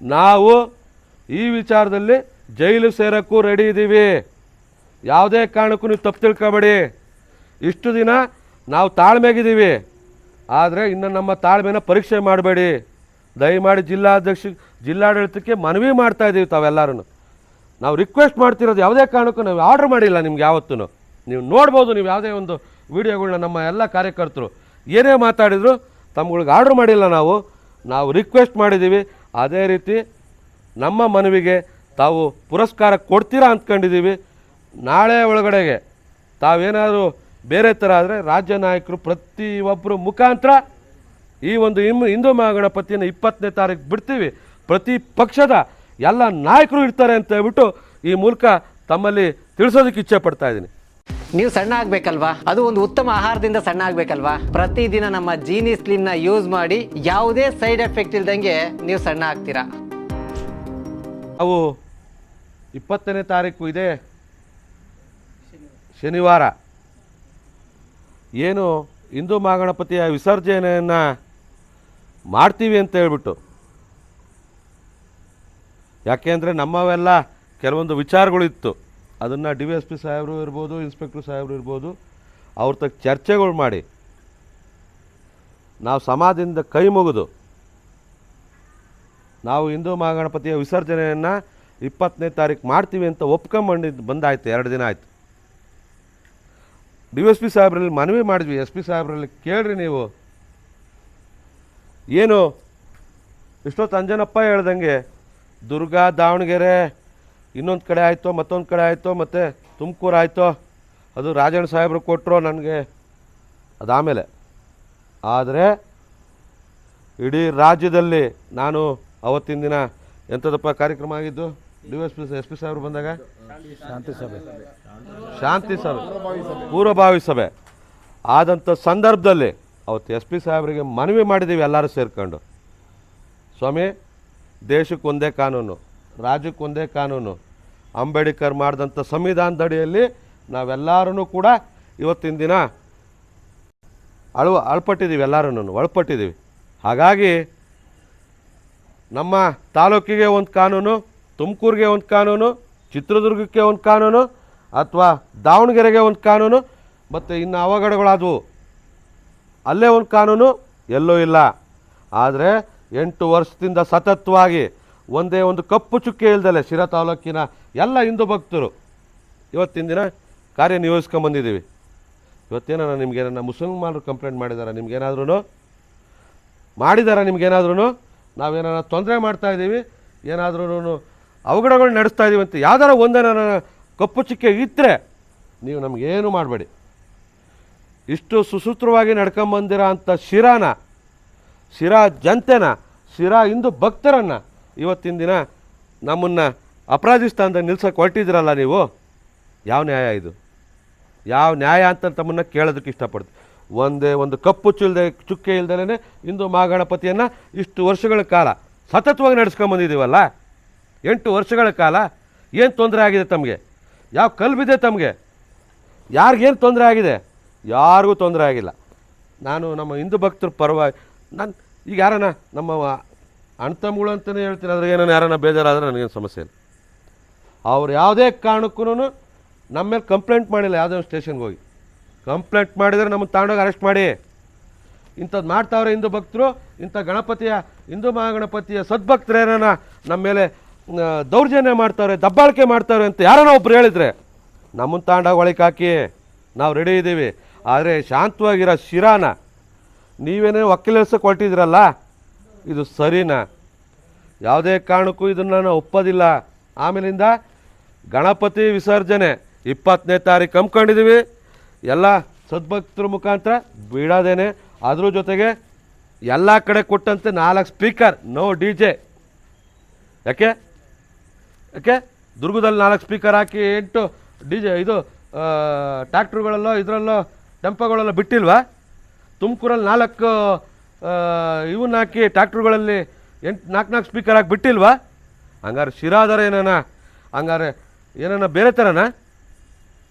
ನಾವು ಈ ವಿಚಾರದಲ್ಲಿ ಜೈಲು ಸೇರೋಕ್ಕೂ ರೆಡಿ ಇದ್ದೀವಿ ಯಾವುದೇ ಕಾರಣಕ್ಕೂ ನೀವು ತಪ್ಪು ತಿಳ್ಕೊಬೇಡಿ. ಇಷ್ಟು ದಿನ ನಾವು ತಾಳ್ಮೆಗಿದ್ದೀವಿ. ಆದರೆ ಇನ್ನು ನಮ್ಮ ತಾಳ್ಮೆನ ಪರೀಕ್ಷೆ ಮಾಡಬೇಡಿ. ದಯಮಾಡಿ ಜಿಲ್ಲಾಧ್ಯಕ್ಷ, ಜಿಲ್ಲಾಡಳಿತಕ್ಕೆ ಮನವಿ ಮಾಡ್ತಾ ಇದ್ದೀವಿ ತಾವೆಲ್ಲರೂ ನಾವು ರಿಕ್ವೆಸ್ಟ್ ಮಾಡ್ತಿರೋದು ಯಾವುದೇ ಕಾರಣಕ್ಕೂ ನಾವು ಆರ್ಡ್ರ್ ಮಾಡಿಲ್ಲ ನಿಮ್ಗೆ ಯಾವತ್ತೂ ನೀವು ನೋಡ್ಬೋದು ನೀವು ಯಾವುದೇ ಒಂದು ವಿಡಿಯೋಗಳನ್ನ ನಮ್ಮ ಎಲ್ಲ ಕಾರ್ಯಕರ್ತರು. ಏನೇ ಮಾತಾಡಿದ್ರು ತಮ್ಗಳಿಗೆ ಆರ್ಡ್ರ್ ಮಾಡಿಲ್ಲ ನಾವು. ನಾವು ರಿಕ್ವೆಸ್ಟ್ ಮಾಡಿದ್ದೀವಿ. ಅದೇ ರೀತಿ ನಮ್ಮ ಮನವಿಗೆ ತಾವು ಪುರಸ್ಕಾರ ಕೊಡ್ತೀರಾ ಅಂದ್ಕೊಂಡಿದ್ದೀವಿ. ನಾಳೆ ಒಳಗಡೆಗೆ ತಾವೇನಾದರೂ ಬೇರೆ ಥರ ಆದರೆ ರಾಜ್ಯ ನಾಯಕರು ಪ್ರತಿಯೊಬ್ಬರು ಮುಖಾಂತರ ಈ ಒಂದು ಇಮ್ ಹಿಂದೂ ಮಹಾಗಣಪತಿಯನ್ನು ಇಪ್ಪತ್ತನೇ ತಾರೀಕು ಬಿಡ್ತೀವಿ. ಪ್ರತಿ ಪಕ್ಷದ ಎಲ್ಲ ನಾಯಕರು ಇರ್ತಾರೆ ಅಂತ ಹೇಳ್ಬಿಟ್ಟು ಈ ಮೂಲಕ ತಮ್ಮಲ್ಲಿ ತಿಳಿಸೋದಕ್ಕೆ ಇಚ್ಛೆ ಪಡ್ತಾ ಇದ್ದೀನಿ. ನೀವು ಸಣ್ಣ ಆಗ್ಬೇಕಲ್ವಾ? ಅದು ಒಂದು ಉತ್ತಮ ಆಹಾರದಿಂದ ಸಣ್ಣ ಆಗ್ಬೇಕಲ್ವಾ? ಪ್ರತಿದಿನ ನಮ್ಮ ಜೀನಿ ಸ್ಲಿಮ್ನ ಯೂಸ್ ಮಾಡಿ ಯಾವುದೇ ಸೈಡ್ ಎಫೆಕ್ಟ್ ಇಲ್ದಂಗೆ ನೀವು ಸಣ್ಣ ಆಗ್ತೀರಾ? ಅವು ಇಪ್ಪತ್ತನೇ ತಾರೀಕು ಇದೆ. ಶನಿವಾರ. ಏನು ಹಿಂದೂ ಮಹಾಗಣಪತಿಯ ವಿಸರ್ಜನೆಯನ್ನು ಮಾಡ್ತೀವಿ ಅಂತ ಹೇಳ್ಬಿಟ್ಟು. ಯಾಕೆಂದರೆ ನಮ್ಮವೆಲ್ಲ ಕೆಲವೊಂದು ವಿಚಾರಗಳಿತ್ತು ಅದನ್ನು ಡಿ ವಿ ಎಸ್ ಪಿ ಸಾಹೇಬರು ಇರ್ಬೋದು, ಇನ್ಸ್ಪೆಕ್ಟ್ರ್ ಸಾಹೇಬರು ಇರ್ಬೋದು, ಅವ್ರ ತಕ್ಕ ಚರ್ಚೆಗಳು ಮಾಡಿ. ನಾವು ಸಮಾಜದಿಂದ ಕೈ ಮುಗಿದು ನಾವು ಹಿಂದೂ ಮಹಾಗಣಪತಿಯ ವಿಸರ್ಜನೆಯನ್ನು ಇಪ್ಪತ್ತನೇ ತಾರೀಕು ಮಾಡ್ತೀವಿ ಅಂತ ಒಪ್ಕೊಂಬಂದಿದ್ದು ಬಂದಾಯ್ತು, ಎರಡು ದಿನ ಆಯಿತು. ಡಿ ಎಸ್ ಪಿ ಸಾಹೇಬರಲ್ಲಿ ಮನವಿ ಮಾಡಿದ್ವಿ, ಎಸ್ ಪಿ ಸಾಹೇಬರಲ್ಲಿ ಕೇಳ್ರಿ ನೀವು. ಏನು? ಇಷ್ಟೊತ್ತು ಅಂಜನಪ್ಪ ಹೇಳ್ದಂಗೆ, ದುರ್ಗಾ ದಾವಣಗೆರೆ ಇನ್ನೊಂದು ಕಡೆ ಆಯಿತೋ ಮತ್ತೊಂದು ಕಡೆ ಆಯಿತು ಮತ್ತು ತುಮಕೂರು ಆಯಿತೋ ಅದು ರಾಜಣ್ಣ ಸಾಹೇಬ್ರು ಕೊಟ್ಟರು ನನಗೆ ಅದಾಮೇಲೆ ಆದರೆ ಇಡೀ ರಾಜ್ಯದಲ್ಲಿ ನಾನು ಅವತ್ತಿನ ದಿನ ಎಂಥದಪ್ಪ ಕಾರ್ಯಕ್ರಮ ಆಗಿದ್ದು? D S P S P ಸಾಹೇಬ್ರು ಬಂದಾಗ? ಶಾಂತಿ ಸಭೆ. ಶಾಂತಿ ಸಭೆ. ಪೂರ್ವಭಾವಿ ಸಭೆ. ಆದಂಥ ಸಂದರ್ಭದಲ್ಲಿ ಅವತ್ತು ಎಸ್ ಪಿ ಸಾಹೇಬರಿಗೆ ಮನವಿ ಮಾಡಿದ್ದೀವಿ ಎಲ್ಲರೂ ಸೇರ್ಕೊಂಡು. ಸ್ವಾಮಿ ದೇಶಕ್ಕೆ ಒಂದೇ ಕಾನೂನು. ರಾಜ್ಯಕ್ಕೆ ಒಂದೇ ಕಾನೂನು. ಅಂಬೇಡ್ಕರ್ ಮಾಡಿದಂಥ ಸಂವಿಧಾನದಡಿಯಲ್ಲಿ ನಾವೆಲ್ಲರೂ ಕೂಡ ಇವತ್ತಿನ ದಿನ ಅಳು ಅಳ್ಪಟ್ಟಿದ್ದೀವಿ ಎಲ್ಲರೂ ಒಳಪಟ್ಟಿದ್ದೀವಿ ಹಾಗಾಗಿ ನಮ್ಮ ತಾಲೂಕಿಗೆ ಒಂದು ಕಾನೂನು, ತುಮಕೂರಿಗೆ ಒಂದು ಕಾನೂನು, ಚಿತ್ರದುರ್ಗಕ್ಕೆ ಒಂದು ಕಾನೂನು, ಅಥವಾ ದಾವಣಗೆರೆಗೆ ಒಂದು ಕಾನೂನು, ಮತ್ತು ಇನ್ನು ಅವಘಡಗಳಾದವು. ಅಲ್ಲೇ ಒಂದು ಕಾನೂನು, ಎಲ್ಲೂ ಇಲ್ಲ. ಆದರೆ ಎಂಟು ವರ್ಷದಿಂದ ಸತತವಾಗಿ ಒಂದೇ ಒಂದು ಕಪ್ಪು ಚುಕ್ಕೆ ಇಲ್ದಲೆ ಶಿರಾ ತಾಲೂಕಿನ ಎಲ್ಲ ಹಿಂದೂ ಭಕ್ತರು ಇವತ್ತಿನ ದಿನ ಕಾರ್ಯನಿರ್ವಹಿಸ್ಕೊಂಬಂದಿದ್ದೀವಿ ಇವತ್ತೇನ ನಿಮ್ಗೇನ ಮುಸಲ್ಮಾನರು ಕಂಪ್ಲೇಂಟ್ ಮಾಡಿದಾರ ನಿಮ್ಗೇನಾದ್ರೂ ಮಾಡಿದಾರ ನಿಮ್ಗೇನಾದ್ರೂ ನಾವೇನಾರ ತೊಂದರೆ ಮಾಡ್ತಾ ಇದ್ದೀವಿ ಏನಾದ್ರೂ ಅವಘಡಗಳು ನಡೆಸ್ತಾ ಇದ್ದೀವಿ ಅಂತ ಯಾವ್ದಾರ ಒಂದೇನಾರ ಕಪ್ಪು ಚುಕ್ಕೆ ಇದ್ದರೆ ನೀವು ನಮಗೇನು ಮಾಡಬೇಡಿ. ಇಷ್ಟು ಸುಸೂತ್ರವಾಗಿ ನಡ್ಕೊಂಬಂದಿರೋ ಅಂಥ ಶಿರಾನ, ಶಿರಾ ಜನತೆನ, ಶಿರಾ ಹಿಂದೂ ಭಕ್ತರನ್ನು ಇವತ್ತಿನ ದಿನ ನಮ್ಮನ್ನು ಅಪರಾಧಿ ಸ್ಥಾನದಲ್ಲಿ ನಿಲ್ಸೋಕೆ ಹೊರಟಿದ್ದೀರಲ್ಲ ನೀವು? ಯಾವ ನ್ಯಾಯ ಇದು? ಯಾವ ನ್ಯಾಯ ಅಂತ ತಮ್ಮನ್ನು ಕೇಳೋದಕ್ಕೆ ಇಷ್ಟಪಡ್ತೀವಿ ಒಂದೇ ಒಂದು ಕಪ್ಪು ಚಿಲ್ಲದೆ ಚುಕ್ಕೆ ಇಲ್ದಲೇ ಹಿಂದೂ ಮಹಾಗಣಪತಿಯನ್ನು ಇಷ್ಟು ವರ್ಷಗಳ ಕಾಲ ಸತತವಾಗಿ ನಡೆಸ್ಕೊಂಬಂದಿದ್ದೀವಲ್ಲ ಎಂಟು ವರ್ಷಗಳ ಕಾಲ? ಏನು ತೊಂದರೆ ಆಗಿದೆ ತಮಗೆ? ಯಾವ ಕಲ್ಬಿದೆ ತಮಗೆ? ಯಾರಿಗೇನು ತೊಂದರೆ ಆಗಿದೆ? ಯಾರಿಗೂ ತೊಂದರೆ ಆಗಿಲ್ಲ. ನಾನು ನಮ್ಮ ಹಿಂದೂ ಭಕ್ತರ ಪರವಾಗಿ, ನಾನು ಈಗ ಯಾರನ್ನ ನಮ್ಮ ಅಣ್ತಮ್ಮಗಳು ಅಂತಲೇ ಹೇಳ್ತೀನಿ ಅದ್ರಾಗ ಏನೋ ಯಾರನ್ನ ಬೇಜಾರಾದರೆ ನನಗೇನು ಸಮಸ್ಯೆ ಇಲ್ಲ. ಅವ್ರು ಯಾವುದೇ ಕಾರಣಕ್ಕೂ ನಮ್ಮ ಮೇಲೆ ಕಂಪ್ಲೇಂಟ್ ಮಾಡಿಲ್ಲ, ಯಾವುದೇ ಒಂದು ಸ್ಟೇಷನ್ಗೆ ಹೋಗಿ. ಕಂಪ್ಲೇಂಟ್ ಮಾಡಿದರೆ ನಮ್ಮನ್ನು ತಗೊಂಡೋಗಿ ಅರೆಸ್ಟ್ ಮಾಡಿ. ಇಂಥದ್ದು ಮಾಡ್ತಾವ್ರೆ ಹಿಂದೂ ಭಕ್ತರು, ಇಂಥ ಗಣಪತಿಯ, ಹಿಂದೂ ಮಹಾಗಣಪತಿಯ ಸದ್ಭಕ್ತರೇನ ನಮ್ಮ ಮೇಲೆ ದೌರ್ಜನ್ಯ ಮಾಡ್ತಾವ್ರೆ, ದಬ್ಬಾಳಿಕೆ ಮಾಡ್ತಾವ್ರೆ ಅಂತ ಯಾರನ್ನ ಒಬ್ರು ಹೇಳಿದರೆ, ನಮ್ಮನ್ನು ತಗೊಂಡಾಗ ಒಳಗೆ ಹಾಕಿ. ನಾವು ರೆಡಿ ಇದ್ದೀವಿ. ಆದರೆ ಶಾಂತವಾಗಿರೋ ಶಿರಾನ ನೀವೇನೇ ವಕೀಲಸಕ್ಕೆ ಹೊರಟಿದ್ರಲ್ಲ ಇದು ಸರಿನಾ? ಯಾವುದೇ ಕಾರಣಕ್ಕೂ ಇದನ್ನು ನಾನು ಒಪ್ಪೋದಿಲ್ಲ. ಆಮೇಲಿಂದ ಗಣಪತಿ ವಿಸರ್ಜನೆ ಇಪ್ಪತ್ತನೇ ತಾರೀಕು ಹಮ್ಮಿಕೊಂಡಿದ್ದೀವಿ. ಎಲ್ಲ ಸದ್ಭಕ್ತರ ಮುಖಾಂತರ ಬಿಡೋದೇನೆ ಅದ್ರ ಜೊತೆಗೆ ಎಲ್ಲ ಕಡೆ ಕೊಟ್ಟಂತೆ ನಾಲ್ಕು ಸ್ಪೀಕರ್, ನೋ ಡಿ ಜೆ. ಯಾಕೆ? ಯಾಕೆ? ದುರ್ಗದಲ್ಲಿ ನಾಲ್ಕು ಸ್ಪೀಕರ್ ಹಾಕಿ ಎಂಟು ಡಿ ಜೆ, ಇದು ಟ್ಯಾಕ್ಟ್ರುಗಳಲ್ಲೋ ಇದರಲ್ಲೋ, ಟೆಂಪೋಗಳಲ್ಲೋ ಬಿಟ್ಟಿಲ್ವಾ? ತುಮಕೂರಲ್ಲಿ ನಾಲ್ಕು ಇವನ್ನ ಹಾಕಿ ಟ್ಯಾಕ್ಟ್ರುಗಳಲ್ಲಿ ಎಂಟು ನಾಲ್ಕು ನಾಲ್ಕು ಸ್ಪೀಕರ್ ಹಾಕಿ ಬಿಟ್ಟಿಲ್ವಾ? ಹಂಗಾರೆ ಶಿರಾದರ ಏನನ? ಹಂಗಾರೆ ಏನಾನ ಬೇರೆ ಥರನಾ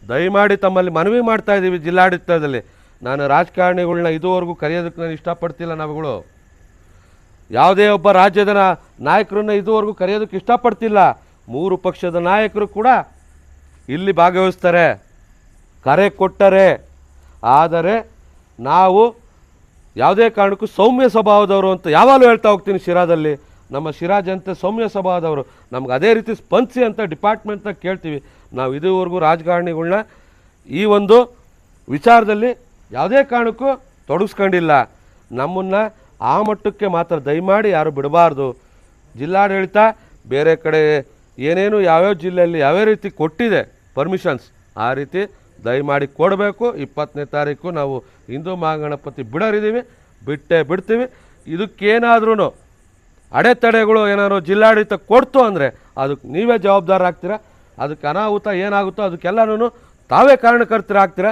ದಯಮಾಡಿ ತಮ್ಮಲ್ಲಿ ಮನವಿ ಮಾಡ್ತಾ ಇದ್ದೀವಿ ಜಿಲ್ಲಾಡಳಿತದಲ್ಲಿ. ನಾನು ರಾಜಕಾರಣಿಗಳನ್ನ ಇದುವರೆಗೂ ಕರೆಯೋದಕ್ಕೆ ನಾನು ಇಷ್ಟಪಡ್ತಿಲ್ಲ ನಾವುಗಳು. ಯಾವುದೇ ಒಬ್ಬ ರಾಜ್ಯದ ನಾಯಕರನ್ನ ಇದುವರೆಗೂ ಕರೆಯೋದಕ್ಕೆ ಇಷ್ಟಪಡ್ತಿಲ್ಲ. ಮೂರು ಪಕ್ಷದ ನಾಯಕರು ಕೂಡ ಇಲ್ಲಿ ಭಾಗವಹಿಸ್ತಾರೆ. ಕರೆ ಕೊಟ್ಟರೆ. ಆದರೆ ನಾವು ಯಾವುದೇ ಕಾರಣಕ್ಕೂ ಸೌಮ್ಯ ಸ್ವಭಾವದವರು ಅಂತ ಯಾವಾಗಲೂ ಹೇಳ್ತಾ ಹೋಗ್ತೀನಿ ಶಿರಾದಲ್ಲಿ. ನಮ್ಮ ಶಿರಾ ಅಂತ ಸೌಮ್ಯ ಸ್ವಭಾವದವರು. ನಮ್ಗೆ ಅದೇ ರೀತಿ ಸ್ಪಂದಿಸಿ ಅಂತ ಡಿಪಾರ್ಟ್ಮೆಂಟ್ನ ಕೇಳ್ತೀವಿ. ನಾವು ಇದುವರೆಗೂ ರಾಜಕಾರಣಿಗಳನ್ನ ಈ ಒಂದು ವಿಚಾರದಲ್ಲಿ ಯಾವುದೇ ಕಾರಣಕ್ಕೂ ತೊಡಗಿಸ್ಕೊಂಡಿಲ್ಲ. ನಮ್ಮನ್ನು ಆ ಮಟ್ಟಕ್ಕೆ ಮಾತ್ರ ದಯಮಾಡಿ ಯಾರು ಬಿಡಬಾರ್ದು. ಜಿಲ್ಲಾಡಳಿತ ಬೇರೆ ಕಡೆ ಏನೇನು ಯಾವ್ಯಾವ ಜಿಲ್ಲೆಯಲ್ಲಿ ಯಾವ್ಯಾವ ರೀತಿ ಕೊಟ್ಟಿದೆ ಪರ್ಮಿಷನ್ಸ್ ಆ ರೀತಿ ದಯಮಾಡಿ ಕೊಡಬೇಕು. ಇಪ್ಪತ್ತನೇ ತಾರೀಕು ನಾವು ಹಿಂದೂ ಮಹಾಗಣಪತಿ ಬಿಡೋರಿದ್ದೀವಿ, ಬಿಟ್ಟೇ ಬಿಡ್ತೀವಿ. ಇದಕ್ಕೇನಾದ್ರೂ ಅಡೆತಡೆಗಳು ಏನಾದ್ರು ಜಿಲ್ಲಾಡಳಿತ ಕೊಡ್ತು ಅಂದರೆ ಅದಕ್ಕೆ ನೀವೇ ಜವಾಬ್ದಾರ ಅದಕ್ಕೆ ಅನಾಹುತ ಏನಾಗುತ್ತೋ ಅದಕ್ಕೆಲ್ಲನೂ ತಾವೇ ಕಾರಣಕರ್ತರಾಗ್ತೀರಾ?